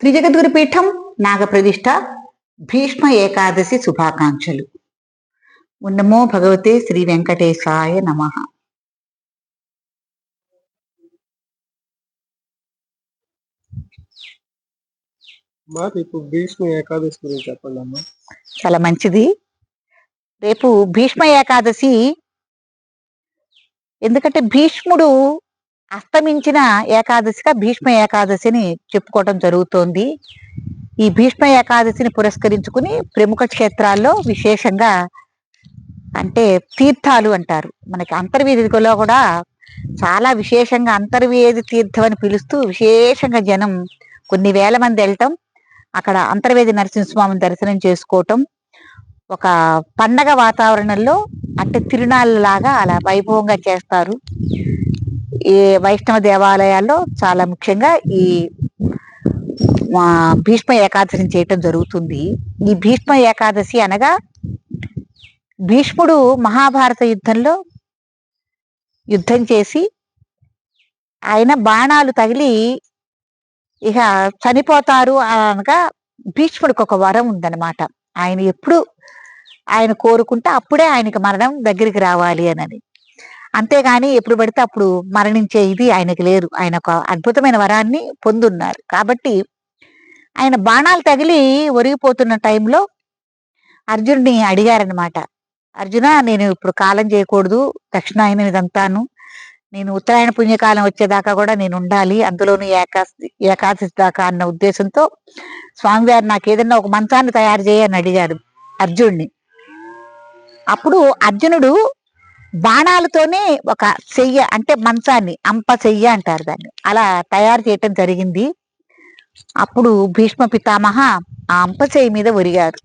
త్రిజగద్గురు పీఠం నాగప్రతిష్ఠ భీష్మ ఏకాదశి శుభాకాంక్షలు. ఉన్నమో భగవతే శ్రీ వెంకటేశాయ నమ. రేపు భీష్మ ఏకాదశి గురించి చెప్పండి అమ్మా. చాలా మంచిది. రేపు భీష్మ ఏకాదశి. ఎందుకంటే భీష్ముడు అస్తమించిన ఏకాదశిగా భీష్మ ఏకాదశిని చెప్పుకోవటం జరుగుతోంది. ఈ భీష్మ ఏకాదశిని పురస్కరించుకుని ప్రముఖ క్షేత్రాల్లో విశేషంగా అంటే తీర్థాలు అంటారు. మనకి అంతర్వేదికలో కూడా చాలా విశేషంగా అంతర్వేది తీర్థం అని పిలుస్తూ విశేషంగా జనం కొన్ని వేల మంది వెళ్ళటం అక్కడ అంతర్వేది నరసింహస్వామిని దర్శనం చేసుకోవటం ఒక పండగ వాతావరణంలో అంటే తిరునాళ్ళలాగా అలా వైభవంగా చేస్తారు. ఈ వైష్ణవ దేవాలయాల్లో చాలా ముఖ్యంగా ఈ ఆ, భీష్మ ఏకాదశిని చేయటం జరుగుతుంది. ఈ భీష్మ ఏకాదశి అనగా భీష్ముడు మహాభారత యుద్ధంలో యుద్ధం చేసి ఆయన బాణాలు తగిలి ఇక చనిపోతారు అనగా భీష్ముడికి ఒక వరం ఉందన్నమాట. ఆయన ఎప్పుడు ఆయన కోరుకుంటే అప్పుడే ఆయనకి మరణం దగ్గరికి రావాలి అని అంతేగాని ఎప్పుడు పడితే అప్పుడు మరణించే ఇది ఆయనకి లేరు ఆయన ఒక అద్భుతమైన వరాన్ని పొందున్నారు. కాబట్టి ఆయన బాణాలు తగిలి ఒరిగిపోతున్న టైంలో అర్జునుడిని అడిగారనమాట అర్జున నేను ఇప్పుడు కాలం చేయకూడదు. దక్షిణాయనం ఇదంతాను. నేను ఉత్తరాయణ పుణ్యకాలం వచ్చేదాకా కూడా నేను ఉండాలి. అందులోనూ ఏకాశి ఏకాదశి దాకా అన్న ఉద్దేశంతో స్వామివారు నాకు ఏదన్నా ఒక మంచాన్ని తయారు చేయని అడిగాడు అర్జునుడిని. అప్పుడు అర్జునుడు బాణాలతోనే ఒక చెయ్య అంటే మంచాన్ని అంప చెయ్య అంటారు దాన్ని. అలా తయారు చేయటం జరిగింది. అప్పుడు భీష్మ పితామహ ఆ అంప చెయ్యి మీద ఒరిగారు.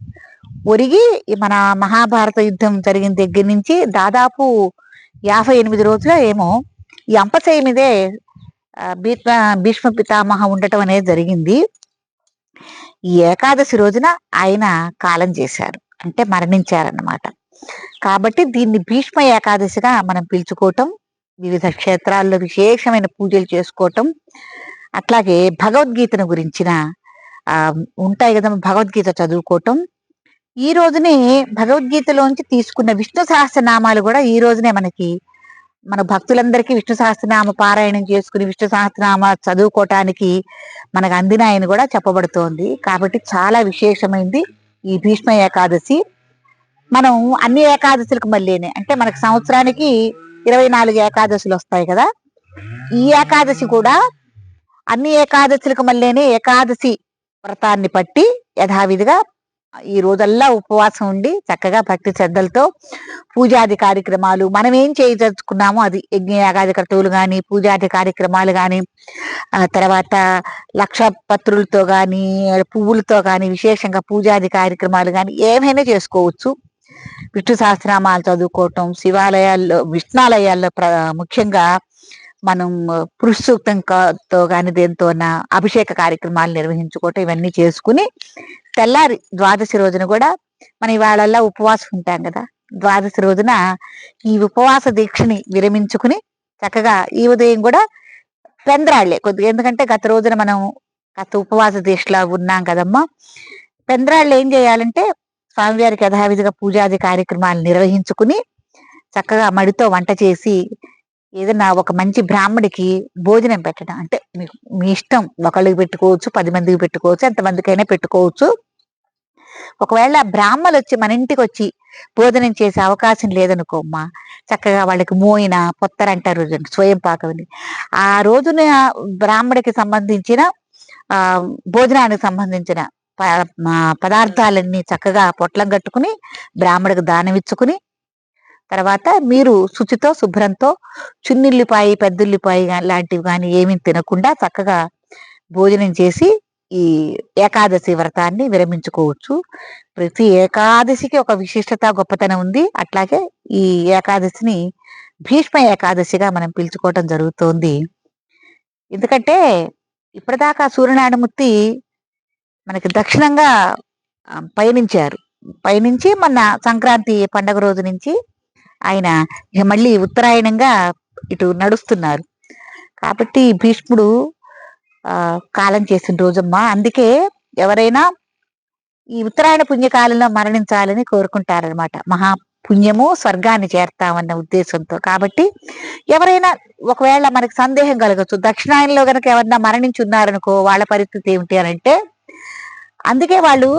ఒరిగి మన మహాభారత యుద్ధం జరిగిన దగ్గర నుంచి దాదాపు యాభై ఎనిమిది రోజులు ఏమో ఈ అంప చెయ్యి మీదే భీష్మ భీష్మ పితామహ ఉండటం అనేది జరిగింది. ఈ ఏకాదశి రోజున ఆయన కాలం చేశారు. అంటే మరణించారన్నమాట. కాబట్టి దీన్ని భీష్మ ఏకాదశిగా మనం పిలుచుకోవటం వివిధ క్షేత్రాల్లో విశేషమైన పూజలు చేసుకోవటం అట్లాగే భగవద్గీతను గురించిన ఆ ఉంటాయి కదా భగవద్గీత చదువుకోవటం. ఈ రోజునే భగవద్గీతలోంచి తీసుకున్న విష్ణు సహస్రనామాలు కూడా ఈ రోజునే మనకి మన భక్తులందరికీ విష్ణు సహస్రనామ పారాయణం చేసుకుని విష్ణు సహస్రనామ చదువుకోవటానికి మనకు అందినాయని కూడా చెప్పబడుతోంది. కాబట్టి చాలా విశేషమైంది ఈ భీష్మ ఏకాదశి. మనం అన్ని ఏకాదశులకు మళ్ళీనే. అంటే మనకు సంవత్సరానికి ఇరవై నాలుగు ఏకాదశులు వస్తాయి కదా? ఈ ఏకాదశి కూడా అన్ని ఏకాదశులకు మళ్ళీనే ఏకాదశి వ్రతాన్ని పట్టి యథావిధిగా ఈ రోజల్లా ఉపవాసం ఉండి చక్కగా భక్తి శ్రద్ధలతో పూజాది కార్యక్రమాలు మనం ఏం చేయదలుచుకున్నామో అది యజ్ఞ యాగాది కర్తవులు కానీ పూజాది కార్యక్రమాలు కానీ తర్వాత లక్ష పత్రులతో కానీ పువ్వులతో కానీ విశేషంగా పూజాది కార్యక్రమాలు కానీ ఏమైనా చేసుకోవచ్చు. విష్ణు సహస్రనామాలు చదువుకోవటం శివాలయాల్లో విష్ణాలయాల్లో ప్ర ముఖ్యంగా మనం పురుష సూక్తంతో కానీ దేంతో అభిషేక కార్యక్రమాలు నిర్వహించుకోవటం ఇవన్నీ చేసుకుని తెల్లారి ద్వాదశి రోజున కూడా మనం ఇవాళల్లా ఉపవాసం ఉంటాం కదా. ద్వాదశి రోజున ఈ ఉపవాస దీక్షని విరమించుకుని చక్కగా ఈ ఉదయం కూడా పెందరాళ్ళే. కొద్దిగా ఎందుకంటే గత రోజున మనం గత ఉపవాస దీక్షలా ఉన్నాం కదమ్మా. పెంద్రాళ్ళు ఏం చేయాలంటే స్వామివారికి యథావిధిగా పూజాది కార్యక్రమాలు నిర్వహించుకుని చక్కగా మడితో వంట చేసి ఏదైనా ఒక మంచి బ్రాహ్మడికి భోజనం పెట్టడం. అంటే మీకు మీ ఇష్టం. ఒకళ్ళకి పెట్టుకోవచ్చు పది మందికి పెట్టుకోవచ్చు ఎంతమందికైనా పెట్టుకోవచ్చు. ఒకవేళ బ్రాహ్మలు వచ్చి మన ఇంటికి వచ్చి భోజనం చేసే అవకాశం లేదనుకోమ్మా చక్కగా వాళ్ళకి మోయిన పొత్తరంటారు స్వయం పాకం ఆ రోజున బ్రాహ్మడికి సంబంధించిన ఆ భోజనానికి సంబంధించిన పదార్థాలన్నీ చక్కగా పొట్లం కట్టుకుని బ్రాహ్మడికి దానమిచ్చుకుని తర్వాత మీరు శుచితో శుభ్రంతో చున్నిల్లిపాయి పెద్దుల్లిపాయి లాంటివి కానీ ఏమీ తినకుండా చక్కగా భోజనం చేసి ఈ ఏకాదశి వ్రతాన్ని విరమించుకోవచ్చు. ప్రతి ఏకాదశికి ఒక విశిష్టత గొప్పతనం ఉంది. అట్లాగే ఈ ఏకాదశిని భీష్మ ఏకాదశిగా మనం పిలుచుకోవటం జరుగుతోంది. ఎందుకంటే ఇప్పటిదాకా సూర్యనారాయణమూర్తి మనకి దక్షిణంగా పయనించారు. పయనించి మన సంక్రాంతి పండగ రోజు నుంచి ఆయన మళ్ళీ ఉత్తరాయణంగా ఇటు నడుస్తున్నారు. కాబట్టి భీష్ముడు ఆ కాలం చేసిన రోజమ్మా. అందుకే ఎవరైనా ఈ ఉత్తరాయణ పుణ్యకాలంలో మరణించాలని కోరుకుంటారనమాట మహా పుణ్యము స్వర్గాన్ని చేరుతామన్న ఉద్దేశంతో. కాబట్టి ఎవరైనా ఒకవేళ మనకి సందేహం కలగచ్చు దక్షిణాయనలో గనక ఎవరన్నా మరణించి ఉన్నారనుకో వాళ్ళ పరిస్థితి ఏమిటి అని అంటే అందుకే వాళ్ళు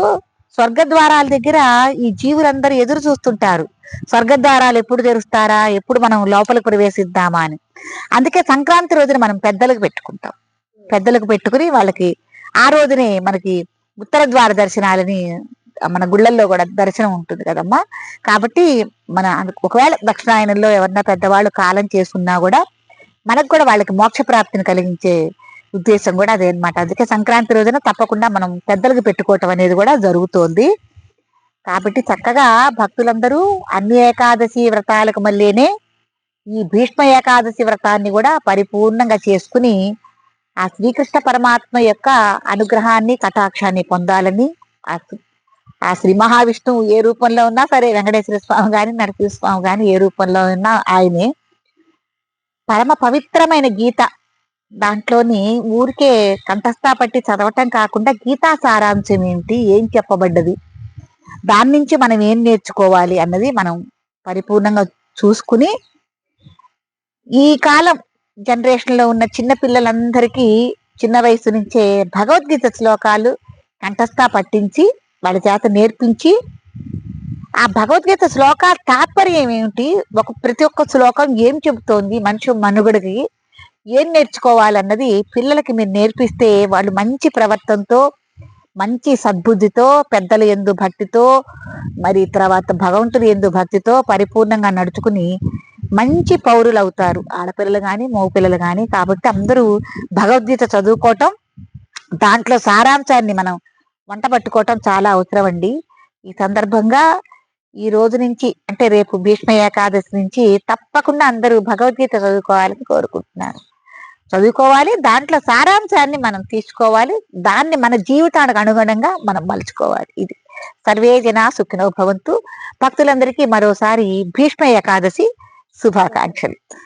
స్వర్గద్వారాల దగ్గర ఈ జీవులందరూ ఎదురు చూస్తుంటారు. స్వర్గద్వారాలు ఎప్పుడు తెరుస్తారా? ఎప్పుడు మనం లోపలికి ప్రవేశిద్దామా అని. అందుకే సంక్రాంతి రోజున మనం పెద్దలకు పెట్టుకుంటాం. పెద్దలకు పెట్టుకుని వాళ్ళకి ఆ రోజునే మనకి ఉత్తర ద్వార దర్శనాలని మన గుళ్ళల్లో కూడా దర్శనం ఉంటుంది కదమ్మా. కాబట్టి మన ఒకవేళ దక్షిణాయనంలో ఎవరన్నా పెద్దవాళ్ళు కాలం చేసుకున్నా కూడా మనకు కూడా వాళ్ళకి మోక్ష ప్రాప్తిని కలిగించే ఉద్దేశం కూడా అదే అనమాట అందుకే సంక్రాంతి రోజున తప్పకుండా మనం పెద్దలకు పెట్టుకోవటం అనేది కూడా జరుగుతోంది. కాబట్టి చక్కగా భక్తులందరూ అన్ని ఏకాదశి వ్రతాలకు మళ్ళీనే ఈ భీష్మ ఏకాదశి వ్రతాన్ని కూడా పరిపూర్ణంగా చేసుకుని ఆ శ్రీకృష్ణ పరమాత్మ యొక్క అనుగ్రహాన్ని కటాక్షాన్ని పొందాలని ఆ శ్రీ- ఆ శ్రీ మహావిష్ణువు ఏ రూపంలో ఉన్నా సరే వెంకటేశ్వర స్వామి గాని నరసింహ స్వామి గాని ఏ రూపంలో ఉన్నా ఆయనే. పరమ పవిత్రమైన గీత దాంట్లోని ఊరికే కంఠస్థా పట్టి చదవటం కాకుండా గీతా సారాంశం ఏంటి? ఏం చెప్పబడ్డది? దాని నుంచి మనం ఏం నేర్చుకోవాలి అన్నది మనం పరిపూర్ణంగా చూసుకుని ఈ కాలం జనరేషన్లో ఉన్న చిన్న పిల్లలందరికీ చిన్న వయసు నుంచే భగవద్గీత శ్లోకాలు కంఠస్థా పట్టించి వాళ్ళ చేత నేర్పించి ఆ భగవద్గీత శ్లోకాల తాత్పర్యం ఏమిటి? ఒక ప్రతి ఒక్క శ్లోకం ఏం చెబుతోంది? మనిషి మనుగడకి ఏం నేర్చుకోవాలన్నది పిల్లలకి మీరు నేర్పిస్తే వాళ్ళు మంచి ప్రవర్తనతో మంచి సద్బుద్ధితో పెద్దల ఎందు భక్తితో మరి తర్వాత భగవంతుడి ఎందు భక్తితో పరిపూర్ణంగా నడుచుకుని మంచి పౌరులు అవుతారు ఆడపిల్లలు కానీ మగపిల్లలు కానీ కాబట్టి అందరూ భగవద్గీత చదువుకోవటం దాంట్లో సారాంశాన్ని మనం వంట పట్టుకోవటం చాలా అవసరం అండి. ఈ సందర్భంగా ఈ రోజు నుంచి అంటే రేపు భీష్మ ఏకాదశి నుంచి తప్పకుండా అందరూ భగవద్గీత చదువుకోవాలని కోరుకుంటున్నాను. చదువుకోవాలి దాంట్లో సారాంశాన్ని మనం తీసుకోవాలి దాన్ని మన జీవితానికి అనుగుణంగా మనం మలుచుకోవాలి. ఇది. సర్వే జన సుఖినో భవంతు. భక్తులందరికీ మరోసారి భీష్మ ఏకాదశి శుభాకాంక్షలు.